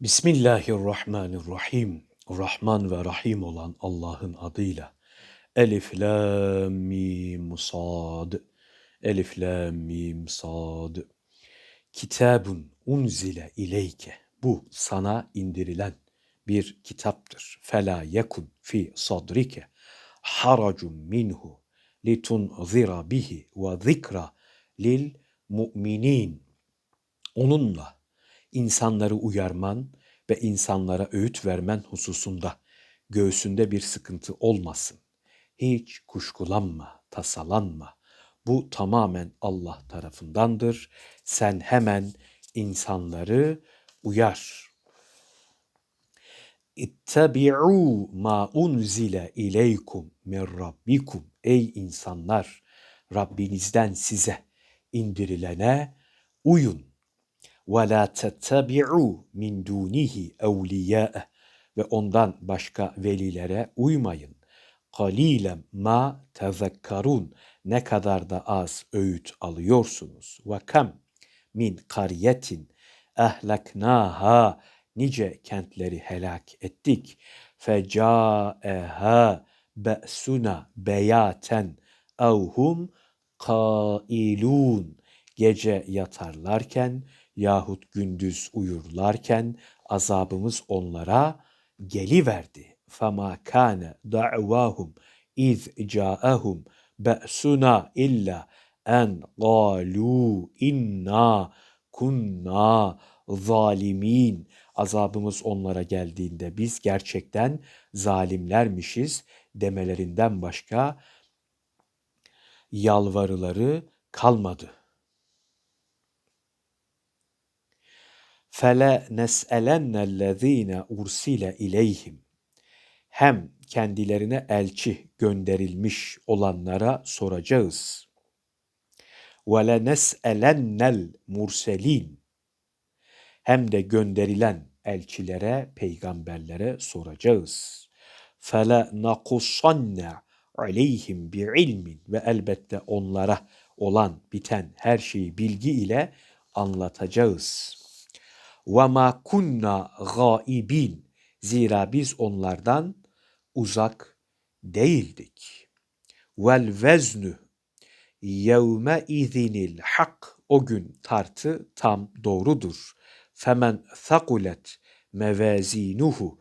Bismillahirrahmanirrahim. Rahman ve Rahim olan Allah'ın adıyla. Elif, Lam, Mim, Sad. Elif, Lam, Mim, Sad. Kitabun unzile ileyke. Bu sana indirilen bir kitaptır. Fela yekun fi sadrike haracun minhu litunzira bihi ve zikra lil mu'minin. Onunla insanları uyarman ve insanlara öğüt vermen hususunda göğsünde bir sıkıntı olmasın. Hiç kuşkulanma, tasalanma. Bu tamamen Allah tarafındandır. Sen hemen insanları uyar. İttabi'u ma unzile ileykum min rabbikum. Ey insanlar, Rabbinizden size indirilene uyun ve la tettabi'u min dunihi evliya'e ve ondan başka velilere uymayın. Kalilen ma tezekkarun ne kadar da az öğüt alıyorsunuz. Ve kam min kariyetin ehleknaha nice kentleri helak ettik. Feca'eha be'suna beyaten evhum kailun gece yatarlarken yahut gündüz uyurlarken azabımız onlara geliverdi. فَمَا كَانَ دَعْوَاهُمْ اِذْ جَاءَهُمْ بَأْسُنَا اِلَّا en قَالُوا inna kunna zalimin. Azabımız onlara geldiğinde biz gerçekten zalimlermişiz demelerinden başka yalvarıları kalmadı. Fele nes'elennellezine ursile ileyhim. Hem kendilerine elçi gönderilmiş olanlara soracağız. Ve le nes'elennel murselin. Hem de gönderilen elçilere, peygamberlere soracağız. Fele nakussanne aleyhim bi ilmin ve elbette onlara olan biten her şeyi bilgi ile anlatacağız.'' Ve ma kunna gaibin. Zira biz onlardan uzak değildik. Vel veznu yevme izinil hak. O gün tartı tam doğrudur. Femen thakulet mevazinuhu.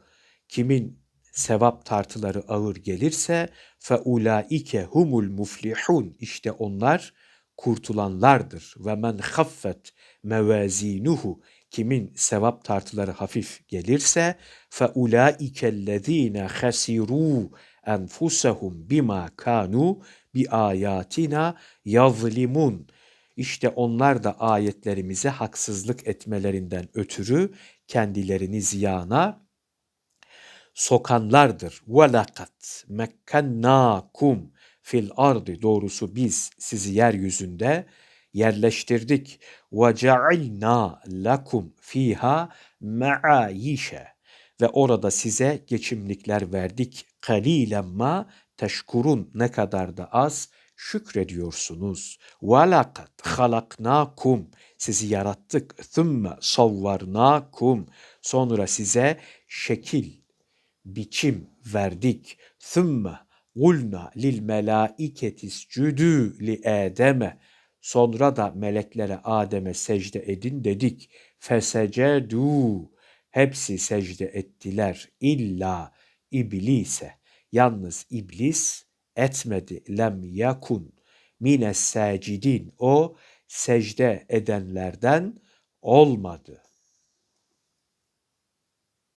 Kimin sevap tartıları ağır gelirse fe ulaike humul muflihun. İşte onlar kurtulanlardır. Ve men haffet mevazinuhu kimin sevap tartıları hafif gelirse fe ulaikellezine hasiru enfusahum bima kanu bi ayatina yazlimun. İşte onlar da ayetlerimize haksızlık etmelerinden ötürü kendilerini ziyana sokanlardır. وَلَقَدْ مَكَّنَّاكُمْ fil ardı doğrusu biz sizi yeryüzünde yerleştirdik. Ve cealna lakum fiha ma'ayişe ve orada size geçimlikler verdik. Kalilen ma teşkurun ne kadar da az şükrediyorsunuz. Laqad halaknakum sizi yarattık. Thumma savvarnakum sonra size şekil, biçim verdik. Lil melaiketis cüdü li Adem'e Sonra da meleklere Adem'e secde edin dedik. Fesecedu. Hepsi secde ettiler. İlla iblise. Yalnız iblis etmedi. Lem yakun mines secidin. O secde edenlerden olmadı.